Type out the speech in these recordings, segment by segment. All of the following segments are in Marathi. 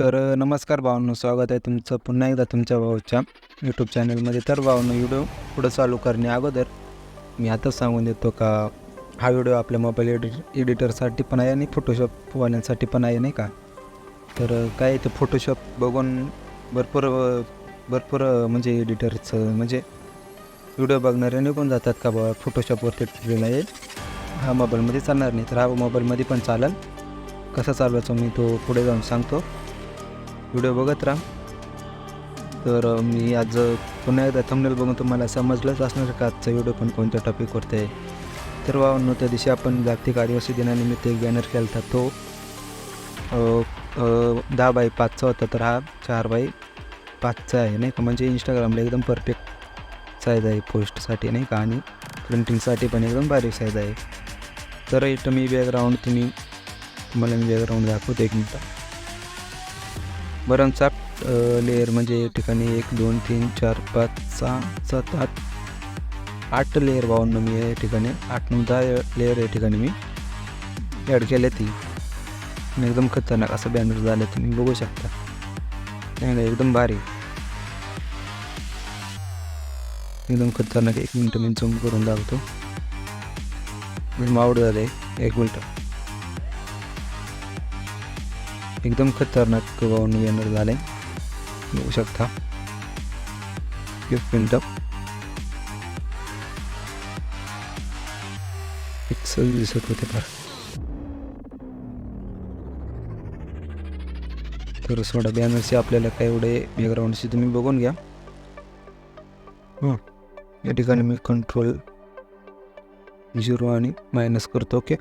तर नमस्कार भावांनो स्वागत आहे तुमचं पुन्हा एकदा तुमच्या भाऊच्या यूट्यूब चॅनलमध्ये तर भावांनो व्हिडिओ पुढं चालू करणे अगोदर मी आताच सांगून देतो का हा व्हिडिओ आपल्या मोबाईल एडिट एडिटरसाठी पण आहे आणि फोटोशॉपवाल्यांसाठी पण आहे नाही का? तर काय ते फोटोशॉप बघून भरपूर भरपूर म्हणजे एडिटरचं म्हणजे व्हिडिओ बघणारे निघून जातात का बाबा फोटोशॉपवरती ट्रेल आहे. हा मोबाईलमध्ये चालणार नाही. तर हा मोबाईलमध्ये पण चालेल. कसा चालवायचा मी तो पुढे जाऊन सांगतो. व्हिडिओ बघत राहा. तर मी आज पुन्हा एकदा थंबनेल बघून तुम्हाला समजलंच असणार का आजचा व्हिडिओ पण कोणत्या टॉपिकवरती आहे. तर वा त्या दिवशी आपण जागतिक आदिवासी दिनानिमित्त एक बॅनर केला होता तो दहा बाय पाचचा होता तर हा चार बाय पाचचा आहे नाही का? म्हणजे इंस्टाग्रामला एकदम परफेक्ट साईज आहे पोस्टसाठी नाही का? आणि प्रिंटिंगसाठी पण एकदम बारीक साईज आहे. तर इथं मी बॅकग्राऊंड तुम्ही तुम्हाला मी बॅकग्राऊंड दाखवतो एक मिनटं. बरं लेअर म्हणजे या ठिकाणी एक दोन तीन चार पाच सहा सात आठ आठ लेअर बावन्न मी या ठिकाणी आठ नऊ दहा लेअर या ठिकाणी मी ॲड केले ती. आणि एकदम खतरनाक असं बॅनर झालं तुम्ही बघू शकता. नाही एकदम भारी. एकदम खतरनाक एक मिनटं मी झूम करून दाखवतो. मावड झालं आहे एक मिनटं. एकदम खतरनाक वाहून येणार झालं आहे बघू शकता. एक मिनटं. पिक्सल दिसत होते फार. तर सोडा बॅनरशी आपल्याला काय एवढे बॅकग्राऊंडशी तुम्ही बघून घ्या. हां. या ठिकाणी मी कंट्रोल झिरो आणि मायनस करतो ओके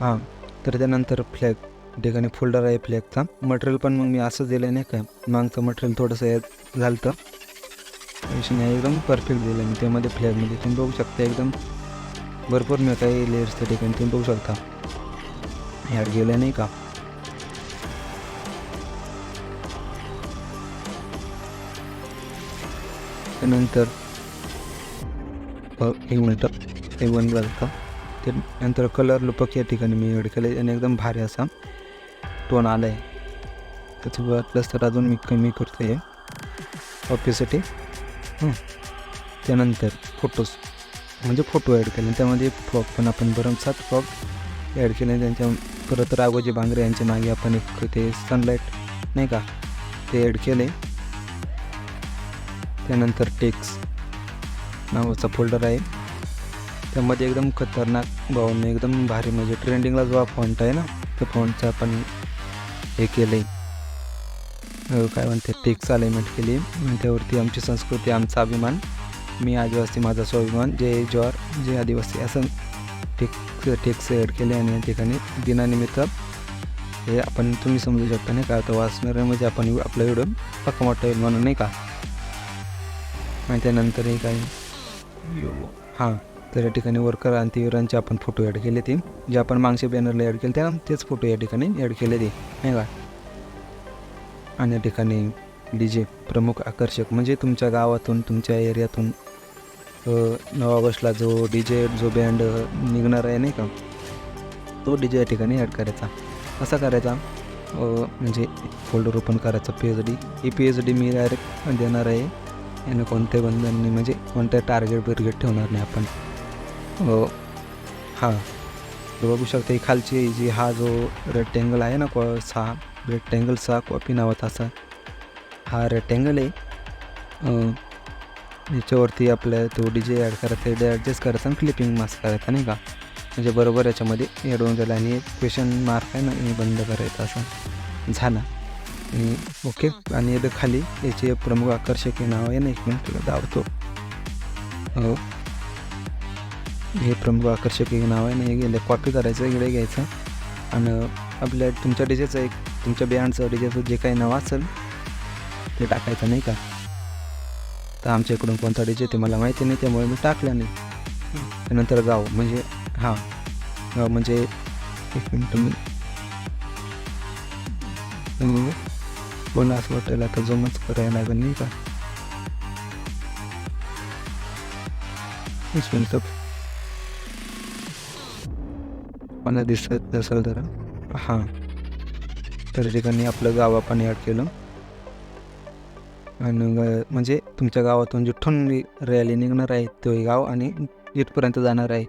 हां. तर त्यानंतर फ्लॅग ठिकाणी फोल्डर आहे फ्लॅगचा मटेरियल पण मग मी असंच दिलं नाही का? मागचं मटेरियल थोडंसं हे झालं तर एकदम परफेक्ट दिलं मी त्यामध्ये फ्लॅगमध्ये तुम्ही बघू शकता एकदम भरपूर मी काही लेअर्स त्या ठिकाणी तुम्ही बघू शकता. ह्यात गेलं नाही का? त्यानंतर एक मिनटं. एक वन झालं ते नंतर कलर लुपक या ठिकाणी मी ॲड केले आणि एकदम भारी असा. टोन आला आहे त्याचं वाटलंच तर अजून मी कमी करतो आहे ऑफिससाठी त्यानंतर फोटोज म्हणजे फोटो ॲड केले त्यामध्ये फ्रॉक पण आपण भरमसाठ फ्रॉक ॲड केले. त्यांच्या परत राघोजी बांगरे यांच्या मागे आपण एक ते सनलाईट नाही का? ते ॲड केले. त्यानंतर टेक्स नावाचा फोल्डर आहे. त्यामध्ये एकदम खतरनाक भावून एकदम भारी म्हणजे ट्रेंडिंगला जो हा फॉन्ट आहे ना. त्या फॉन्टचा आपण हे केलं आहे काय म्हणते? टेक्स अलाइनमेंट केली. त्यावरती आमची संस्कृती आमचा अभिमान. मी आदिवासी माझा स्वाभिमान. जय ज्वार जय आदिवासी. असं टेक्स टेक्स ॲड केले आणि या ठिकाणी दिनानिमित्त हे आपण तुम्ही समजू शकता नाही का? आता वाचणार म्हणजे आपण आपला व्हिडिओ पक्का मोठा होईल म्हणून नाही का? आणि त्यानंतर हे काय हां. तर या ठिकाणी वर्कर आणि तीव्रांचे आपण फोटो ॲड केले ते जे आपण मागच्या बॅनरला ॲड केले त्या तेच फोटो या ठिकाणी ॲड केले ते नाही का आणि या ठिकाणी डी जे प्रमुख आकर्षक म्हणजे तुमच्या गावातून तुमच्या एरियातून नऊ ऑगस्टला जो डी जे जो बँड निघणार आहे नाही का? तो डी जे या ठिकाणी ॲड करायचा. कसा करायचा? म्हणजे फोल्डर ओपन करायचा पी एच डी ही पी एच डी मी डायरेक्ट देणार आहे. यानं कोणत्या बंधननी म्हणजे कोणत्या टार्गेट बिर्गेट ठेवणार नाही आपण. हां. तर बघू शकता ही खालची जी हा जो रेक्टँगल आहे ना कॉ सहा रेक्टँगलचा कॉपी नावाचा असा हा रेक्टँगल आहे. याच्यावरती आपल्या तो डी जे ॲड करायचा आहे ॲडजस्ट करायचा आणि क्लिपिंग मास्क करायचा नाही का? म्हणजे बरोबर याच्यामध्ये ॲड होऊन जाईल आणि क्वेश्चन मार्क आहे ना हे बंद करायचं असं झाला. आणि ओके आणि खाली याचे प्रमुख आकर्षक हे नाव आहे ना एक मिनिट तुला दावतो हो प्रमुख आकर्षक हे नाव आहे ना हे गेले कॉपी करायचं इकडे घ्यायचं. आणि आपल्या तुमच्या डीजेचं एक तुमच्या बँडचं डीजेचं जे काही नाव असेल ते टाकायचं नाही का? तर आमच्या इकडून कोणता डीजे ते मला माहिती नाही त्यामुळे मी टाकलं नाही. त्यानंतर गाव म्हणजे हां गाव म्हणजे एक मिनटं मी बोला असं वाटेल आता जमच करायला लागेल नाही का? एक मिनटं. मला दिसत असेल तर. हां. तर ठिकाणी आपलं गाव आपण ॲड केलं. आणि म्हणजे तुमच्या गावातून जिथून रॅली निघणार आहे तो गाव आणि इथपर्यंत जाणार आहे.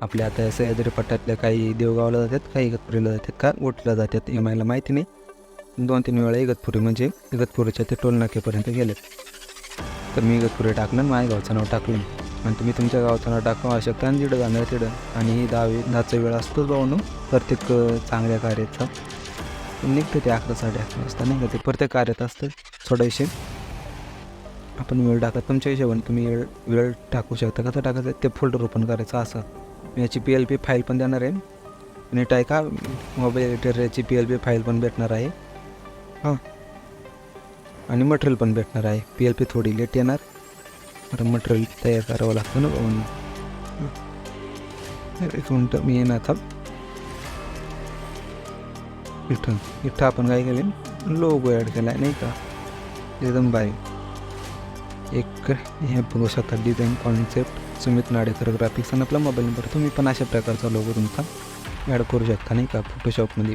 आपल्या आता सह्याद्री पट्ट्यातल्या काही देवगावला जातात काही इगतपुरीला जातात का? ओटला जातात हे मला माहिती नाही. दोन तीन वेळा इगतपुरी म्हणजे इगतपुरीच्या ते टोलनाक्यापर्यंत गेलेत. तर मी इगतपुरी टाकलं माझ्या गावचं नाव टाकलं. आणि तुम्ही तुमच्या गावाचं टाकू आवश्यकता आणि जिथं जाणार तिथं आणि ही दहावी दहाचा वेळ असतोच भाऊनो प्रत्येक चांगल्या कार्याचा. निघतं ते अकरा साडे अकरा वाजता नाही का? ते प्रत्येक कार्यात असतं थोड्याशे आपण वेळ टाकत तुमच्या हिशोबाने तुम्ही वेळ वेळ टाकू शकता. कसं टाकायचं? ते फोल्डर ओपन करायचं असं. मी याची पी एल पी फाईल पण देणार आहे. नीट आहे का? मोबाईल एडिटर याची पी एल पी फाईल पण भेटणार आहे. हां. आणि मटेरियल पण भेटणार आहे. पी एल पी थोडी लेट येणार. मटेरियल तयार करावं लागतं ना बाबा एक मिनटं मी येणार आता इथं इथं आपण काय केले लोगो ॲड केला आहे नाही का एकदम बाय एक हे बघू शकता design concept Sumit Nadekar graphics आणि आपला मोबाईल नंबर तुम्ही पण अशा प्रकारचा लोगो तुमचा ॲड करू शकता नाही का फोटोशॉपमध्ये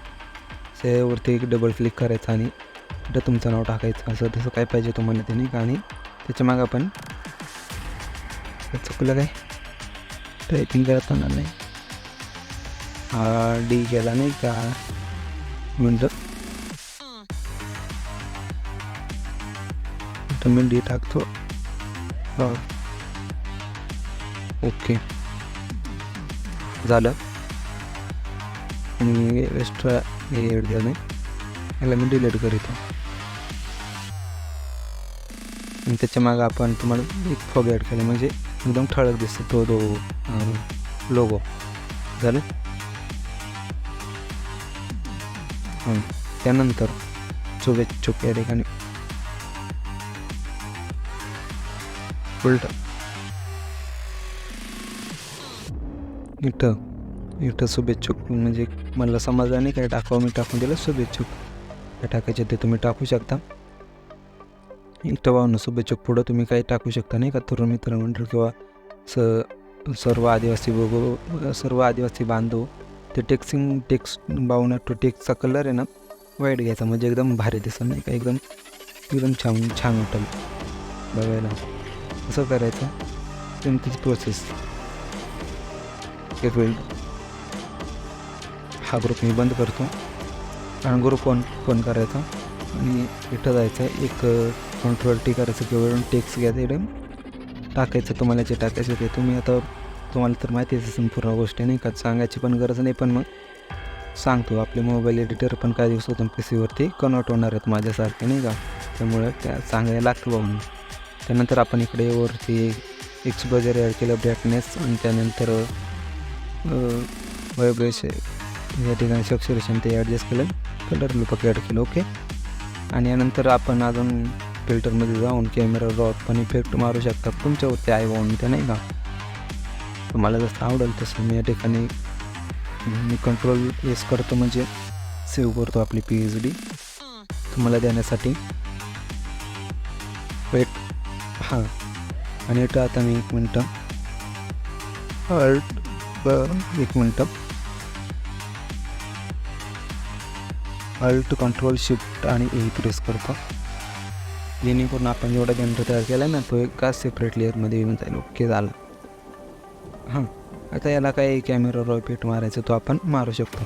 सेवरती एक डबल क्लिक करायचं आणि इथं तुमचं नाव टाकायचं असं तसं काय पाहिजे तुम्हाला ते नाही का आणि त्याच्या मागं आपण चुकलं काय? ट्रेकिंग करताना नाही. हा डी केला नाही का? मिनटं मी डी टाकतो. ओके. झालं. आणि एक्स्ट्रा हे एड केलं नाही. याला मी डिलीट करीतो आणि त्याच्या मागं आपण तुम्हाला एक फॉग ॲड केलं. म्हणजे एकदम ठळक दिसतो तो तो लोगो झालं? त्यानंतर शुभेच्छुक या ठिकाणी. उलट. इथं इथं शुभेच्छुक म्हणजे मला समाजाने काय टाकावं मी टाकून दिलं शुभेच्छुक. काय टाकायचे ते तुम्ही टाकू शकता. इथं वाहून पुढं तुम्ही काही टाकू शकता नाही का? तरुण मित्र मंडळ किंवा स सर्व आदिवासी बघू सर्व आदिवासी बांधव ते टेक्सिंग टेक्स बावना टू टेक्सचा कलर आहे ना वाईट घ्यायचा. म्हणजे एकदम भारी दिसत नाही का? एकदम एकदम छान छान वाटेल. बघायला. असं करायचं. सेम तीच प्रोसेस एक वेळ. हा ग्रुप मी बंद करतो. आणि ग्रुप फोन फोन करायचा. आणि इथं जायचं. एक कंट्रोल टी करायचं किंवा टेक्स घ्या इकडे टाकायचं तुम्हाला जे टाकायचं ते. तुम्ही आता तुम्हाला तर माहितीच असेल पूर्ण गोष्टी नाही का? सांगायची पण गरज नाही पण मग सांगतो. आपले मोबाईल एडिटर पण काही दिवसातून पी सीवरती कन्वर्ट होणार आहेत माझ्यासारखे नाही का? त्यामुळे त्या सांगायला लागतं भाऊ त्यानंतर आपण इकडे वरती एक्सपोजर ॲड केलं ब्रॅटनेस आणि त्यानंतर वायब्रेश या ठिकाणी सॅच्युरेशन ते ॲडजस्ट केलं. कलर लुपक ॲड केलं ओके आणि यानंतर आपण अजून फिल्टरमध्ये जाऊन कॅमेरा रॉक पण इफेक्ट मारू शकता तुमच्यावरती आहे वाहून ते नाही का? तुम्हाला जसं आवडेल तसं मी या ठिकाणी मी कंट्रोल येस करतो म्हणजे सेव्ह करतो आपली पी एच डी तुम्हाला देण्यासाठी. वेट हां. आणि येतो आता मी एक मिनटं. अल्ट एक मिनटं. अल्ट कंट्रोल शिफ्ट आणि ए प्रेस करतो. जेणेकरून आपण जेवढा जनरेटर तयार केला ना तो एका सेपरेट लेअरमध्ये येऊन जाईल ओके झालं हां आता याला काही कॅमेरावर पेट मारायचं तो आपण मारू शकतो